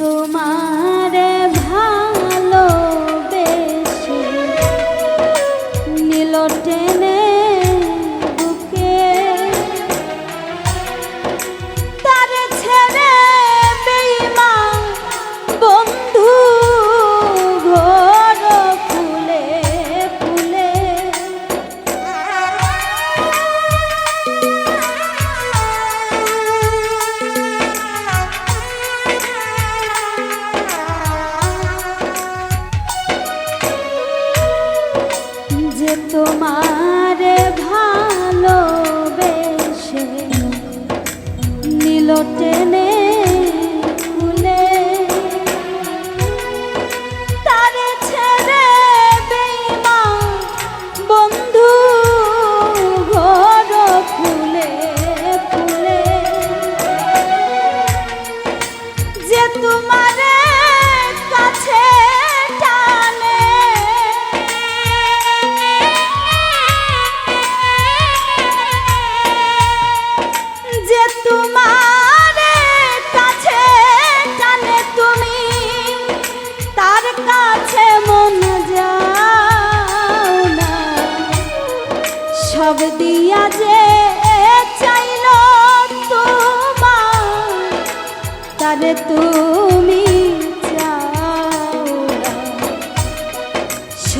তোমার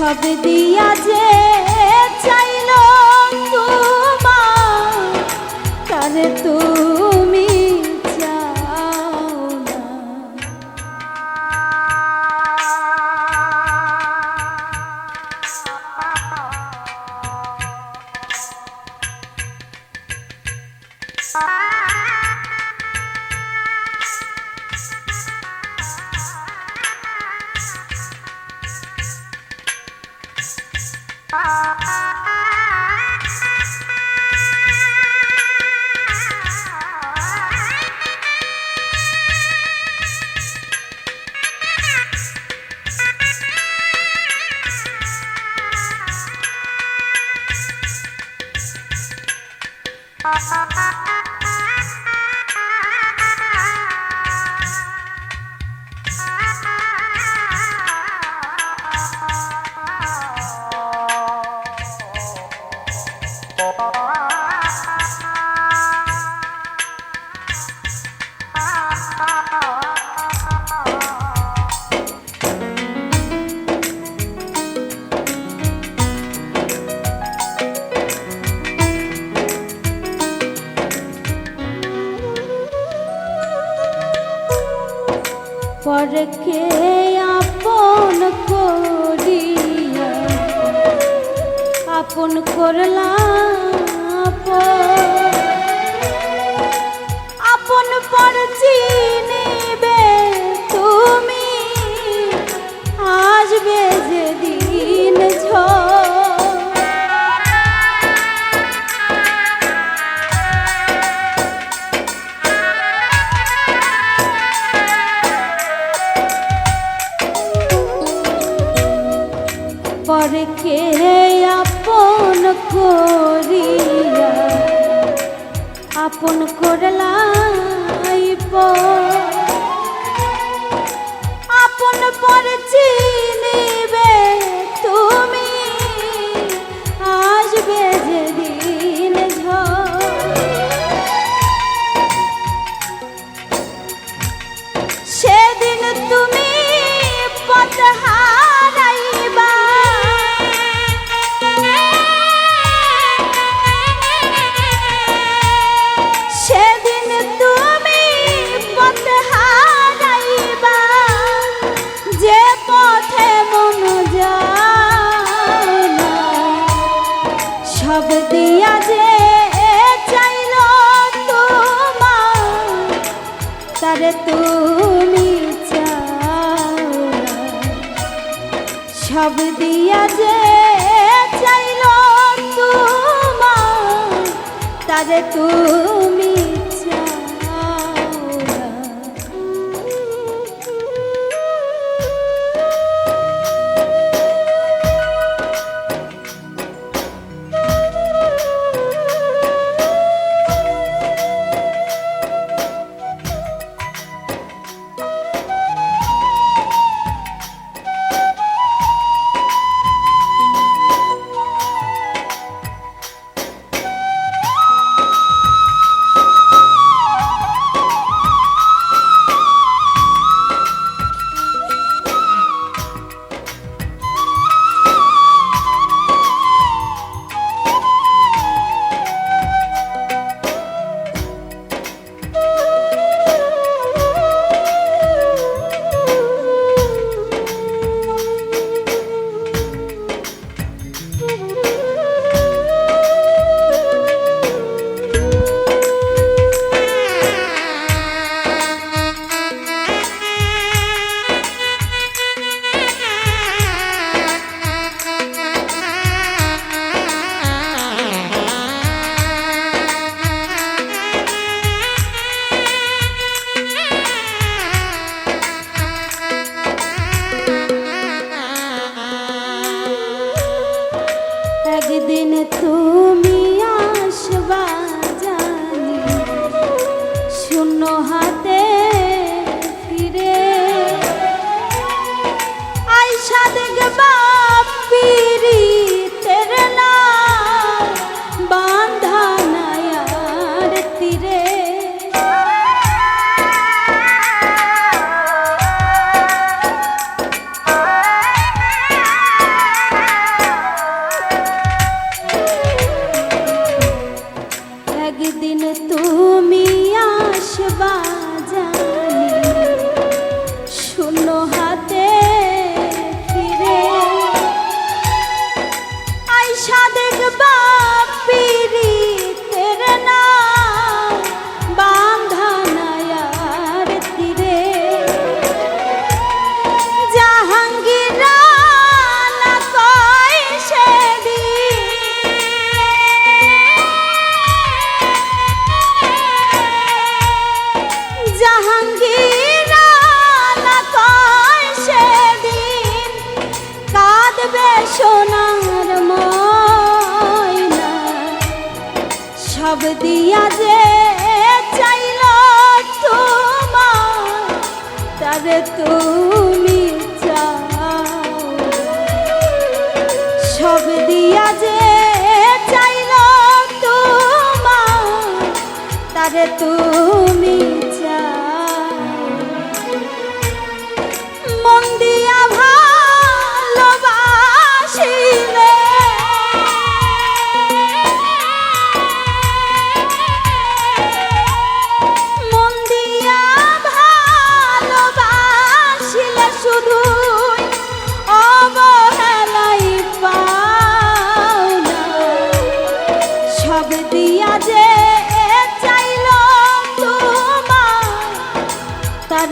সব দিয়া যে চাইল তোমার তার তুমি চাও না। Ah. আপন আপন করলাই আপন তারে দিয়া যে